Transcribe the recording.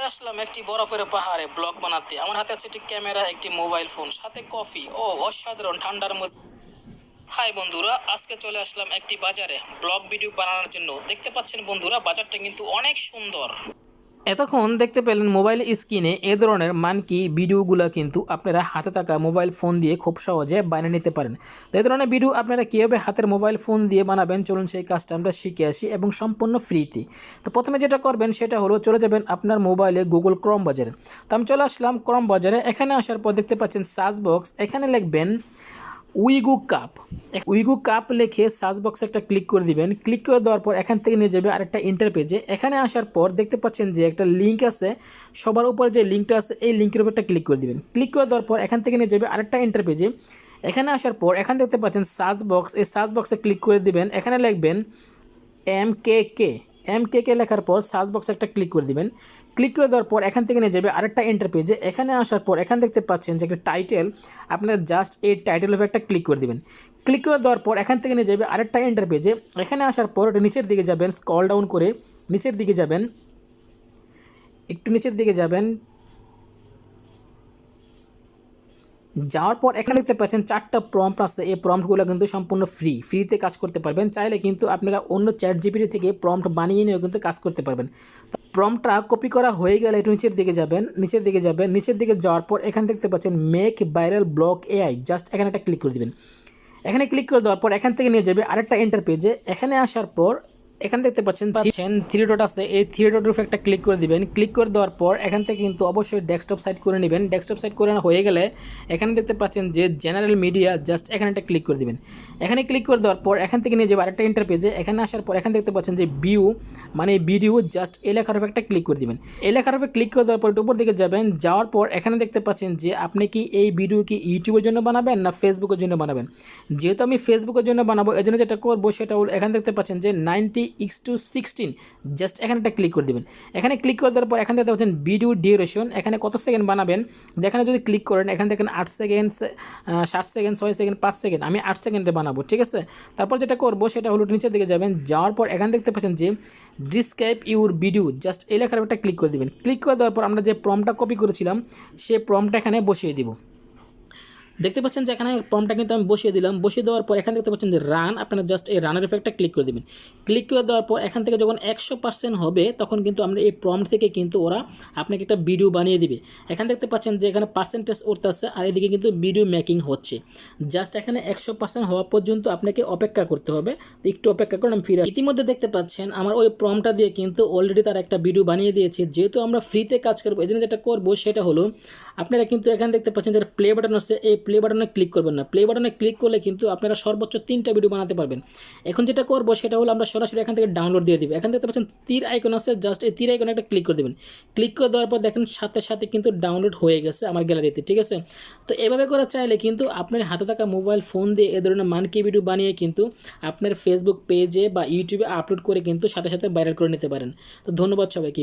চলে আসলাম একটি বরফের পাহাড়ে, ব্লগ বানাতে। আমার হাতে আছে একটি ক্যামেরা, একটি মোবাইল ফোন, সাথে কফি। ও, অসাধারণ ঠান্ডার মধ্যে। হাই বন্ধুরা, আজকে চলে আসলাম একটি বাজারে। ব্লগ ভিডিও বানানোর জন্য। দেখতে পাচ্ছেন বন্ধুরা, বাজারটা কিন্তু অনেক সুন্দর। এতক্ষণ দেখতে পেলেন মোবাইল স্ক্রিনে এ ধরনের মানকি ভিডিওগুলো কিন্তু আপনারা হাতে থাকা মোবাইল ফোন দিয়ে খুব সহজে বানিয়ে নিতে পারেন। তো এই ধরনের ভিডিও আপনারা কীভাবে হাতের মোবাইল ফোন দিয়ে বানাবেন? চলুন সেই কাজটা আমরা শিখে আসি এবং সম্পূর্ণ ফ্রিতে। তো প্রথমে যেটা করবেন সেটা হলো চলে যাবেন আপনার মোবাইলে গুগল ক্রম বাজারে। তো আমি চলে আসলাম ক্রম বাজারে। এখানে আসার পর দেখতে পাচ্ছেন সার্চ বক্স। এখানে লিখবেন উইগু কাপ উইগু কাপ লিখে সার্চ বক্সে একটা ক্লিক করে দিবেন। ক্লিক করে দেওয়ার পর এখান থেকে নিয়ে যাবে আরেকটা ইন্টার পেজে এখানে আসার পর দেখতে পাচ্ছেন যে একটা লিঙ্ক আছে। সবার উপরে যে লিঙ্কটা আছে, এই লিঙ্কের উপর একটা ক্লিক করে দিবেন। ক্লিক করে দেওয়ার পর এখান থেকে নিয়ে যাবে আরেকটা ইন্টার পেজে এখানে আসার পর এখানে দেখতে পাচ্ছেন সার্চ বক্স এই সার্চ বক্সে ক্লিক করে দিবেন। এখানে লিখবেন M K K M K কে লেখার পর সার্চ বক্সে একটা ক্লিক করে দিবেন। ক্লিক করে দেওয়ার পর এখান থেকে নিয়ে যাবে আরেকটা এন্টার পেজে এখানে আসার পর এখানে দেখতে পাচ্ছেন যে একটা টাইটেল আপনার জাস্ট এই টাইটেল উপর একটা ক্লিক করে দিবেন। ক্লিক করে দেওয়ার পর এখান থেকে নিয়ে যাবে আরেকটা এন্টার পেজে এখানে আসার পর ওটা নিচের দিকে যাবেন স্কল ডাউন করে নিচের দিকে যাবেন। একটু নিচের দিকে যাবেন যাওয়ার পর এখানে দেখতে পাচ্ছেন চারটা প্রম্পট আছে। এই প্রম্পটগুলো কিন্তু সম্পূর্ণ ফ্রি ফ্রিতে কাজ করতে পারবেন। চাইলে কিন্তু আপনারা অন্য চ্যাট জিপিটি থেকে প্রম্পট বানিয়ে নিয়েও কিন্তু কাজ করতে পারবেন। প্রম্পটটা কপি করা হয়ে গেলে একটু নিচের দিকে যাবেন, নিচের দিকে যাবেন, নিচের দিকে যাওয়ার পর এখানে দেখতে পাচ্ছেন make viral block AI just এখানে একটা ক্লিক করে দিবেন। এখানে ক্লিক করে দেওয়ার পর এখান থেকে নিয়ে যাবে আরেকটা এন্টার পেজে এখানে আসার পর এখানে দেখতে পাচ্ছেন পাচ্ছেন থ্রি ডট আছে। এই থ্রি ডট উপরে একটা ক্লিক করে দিবেন। ক্লিক করে দেওয়ার পর এখান থেকে কিন্তু অবশ্যই ডেস্কটপ সাইট করে নেবেন। ডেস্কটপ সাইট করে হয়ে গেলে এখানে দেখতে পাচ্ছেন যে জেনারেল মিডিয়া জাস্ট এখানে একটা ক্লিক করে দিবেন। এখানে ক্লিক করে দেওয়ার পর এখান থেকে নিয়ে যাবে আরেকটা ইন্টার পেজে এখানে আসার পর এখানে দেখতে পাচ্ছেন যে ভিউ মানে ভিডিও জাস্ট এই লেখার উপর একটা ক্লিক করে দিবেন। এই লেখার উপরে ক্লিক করে দেওয়ার পর উপর দিকে যাবেন। যাওয়ার পর এখানে দেখতে পাচ্ছেন যে আপনি কি এই ভিডিও কি ইউটিউবের জন্য বানাবেন না ফেসবুকের জন্য বানাবেন? যেহেতু আমি ফেসবুকের জন্য বানাবো, এজন্য যেটা করব সেটা হলো এখানে দেখতে পাচ্ছেন যে ninety x two sixteen just এখানে একটা ক্লিক করে দেবেন। এখানে ক্লিক করে দেওয়ার পর এখানে দেখতে পাচ্ছেন ভিডিও ডিউরেশন এখানে কত সেকেন্ড বানাবেন? এখানে যদি ক্লিক করেন, এখানে দেখেন আট সেকেন্ড ষাট সেকেন্ড ছয় সেকেন্ড পাঁচ সেকেন্ড আমি আট সেকেন্ডে বানাবো, ঠিক আছে? তারপর যেটা করব, সেটা হলো নিচের দিকে যাবেন। যাওয়ার পর এখানে দেখতে পাচ্ছেন যে ডিসক্রাইব ইউর ভিডিও জাস্ট এই লেখার একটা ক্লিক করে দেবেন। ক্লিক করে দেওয়ার পর আমরা যে প্রমটা কপি করেছিলাম সেই প্রমটা এখানে বসিয়ে দিব। দেখতে পাচ্ছেন যে এখানে প্রমটা কিন্তু আমি বসিয়ে দিলাম। বসিয়ে দেওয়ার পর এখানে দেখতে পাচ্ছেন যে রান আপনারা জাস্ট এই রানের এফেক্টটা ক্লিক করে দেবেন। ক্লিক করে দেওয়ার পর এখান থেকে যখন একশো পার্সেন্ট হবে, তখন কিন্তু আমরা এই প্রম থেকে কিন্তু ওরা আপনাকে একটা ভিডিও বানিয়ে দিবে। এখানে দেখতে পাচ্ছেন যে এখানে পার্সেন্টেজ উঠতেছে আর এদিকে কিন্তু ভিডিও মেকিং হচ্ছে। জাস্ট এখানে একশো পার্সেন্ট হওয়া পর্যন্ত আপনাকে অপেক্ষা করতে হবে। একটু অপেক্ষা করুন, আমি ফিরে ইতিমধ্যে দেখতে পাচ্ছেন আমার ওই প্রমটা দিয়ে কিন্তু অলরেডি তার একটা ভিডিও বানিয়ে দিয়েছে। যেহেতু আমরা ফ্রিতে কাজ করব এই জন্য যেটা করব সেটা হলো, আপনারা কিন্তু এখানে দেখতে পাচ্ছেন যে প্লে বাটন আছে, এই প্লে বাটনে ক্লিক করবেন না। প্লে বাটনে ক্লিক করলে কিন্তু আপনারা সর্বোচ্চ তিনটা ভিডিও বানাতে পারবেন। এখন যেটা করব সেটা হলো আমরা সরাসরি এখান থেকে ডাউনলোড দিয়ে দিব। এখান থেকে পাচ্ছেন তীর আইকন আছে জাস্ট এই তীর আইকনে একটা ক্লিক করে দেবেন। ক্লিক করে দেওয়ার পর দেখেন সাথে সাথে কিন্তু ডাউনলোড হয়ে গেছে আমার গ্যালারিতে ঠিক আছে? তো এভাবে করে চাইলে কিন্তু আপনার হাতে থাকা মোবাইল ফোন দিয়ে এ ধরনের মানকি ভিডিও বানিয়ে কিন্তু আপনার ফেসবুক পেজে বা ইউটিউবে আপলোড করে কিন্তু সাথে সাথে ভাইরাল করে নিতে পারেন। তো ধন্যবাদ সবাইকে।